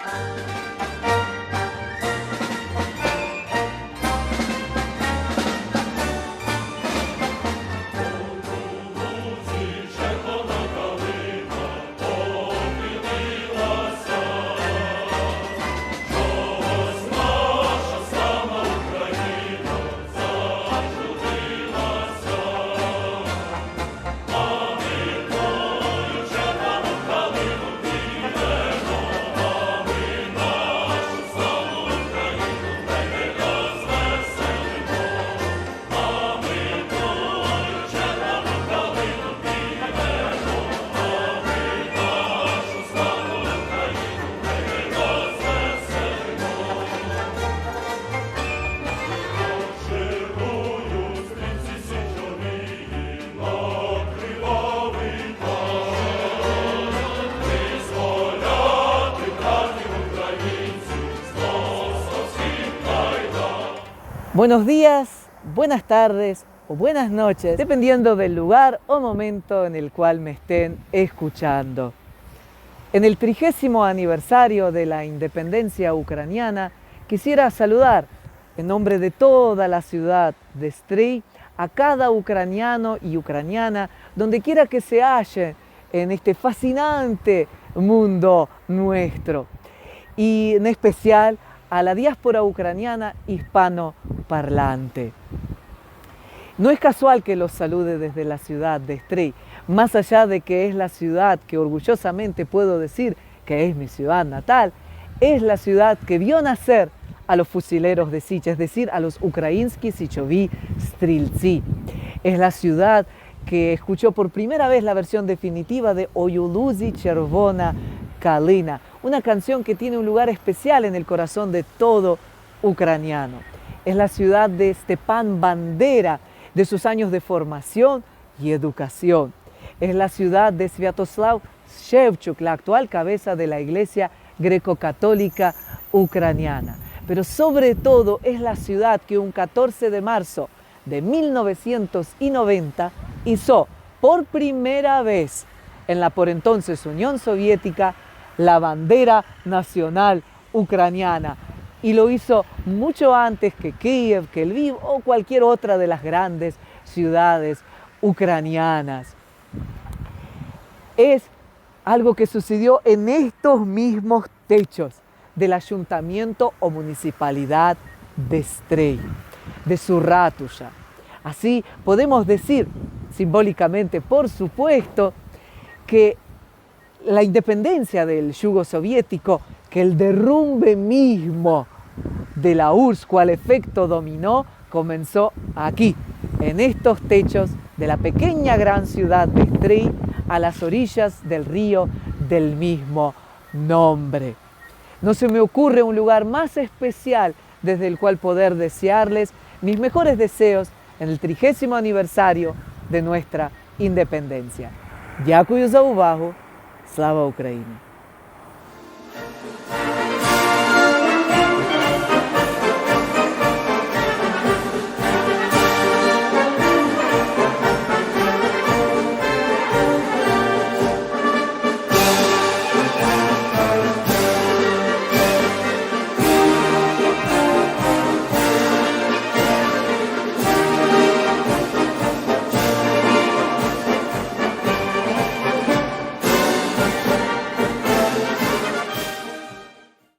you Buenos días, buenas tardes o buenas noches, dependiendo del lugar o momento en el cual me estén escuchando. En el trigésimo aniversario de la independencia ucraniana, quisiera saludar en nombre de toda la ciudad de Stry a cada ucraniano y ucraniana, donde quiera que se halle en este fascinante mundo nuestro. Y en especial a la diáspora ucraniana hispano-parlante. No es casual que los salude desde la ciudad de Stray, más allá de que es la ciudad que orgullosamente puedo decir que es mi ciudad natal, es la ciudad que vio nacer a los fusileros de Sich, es decir, a los Ukrainsky Sichovi. Es la ciudad que escuchó por primera vez la versión definitiva de Oyuluzi Chervona Kalina, una canción que tiene un lugar especial en el corazón de todo ucraniano. Es la ciudad de Stepan Bandera, de sus años de formación y educación. Es la ciudad de Sviatoslav Shevchuk, la actual cabeza de la Iglesia greco-católica ucraniana. Pero sobre todo es la ciudad que un 14 de marzo de 1990 hizo por primera vez en la por entonces Unión Soviética la bandera nacional ucraniana. Y lo hizo mucho antes que Kiev, que Lviv o cualquier otra de las grandes ciudades ucranianas. Es algo que sucedió en estos mismos techos del ayuntamiento o municipalidad de Strey, de Surratusha. Así podemos decir, simbólicamente por supuesto, que la independencia del yugo soviético, que el derrumbe mismo de la URSS, cual efecto dominó, comenzó aquí, en estos techos de la pequeña gran ciudad de Stry, a las orillas del río del mismo nombre. No se me ocurre un lugar más especial desde el cual poder desearles mis mejores deseos en el trigésimo aniversario de nuestra independencia. Дякую за увагу! Слава Україні!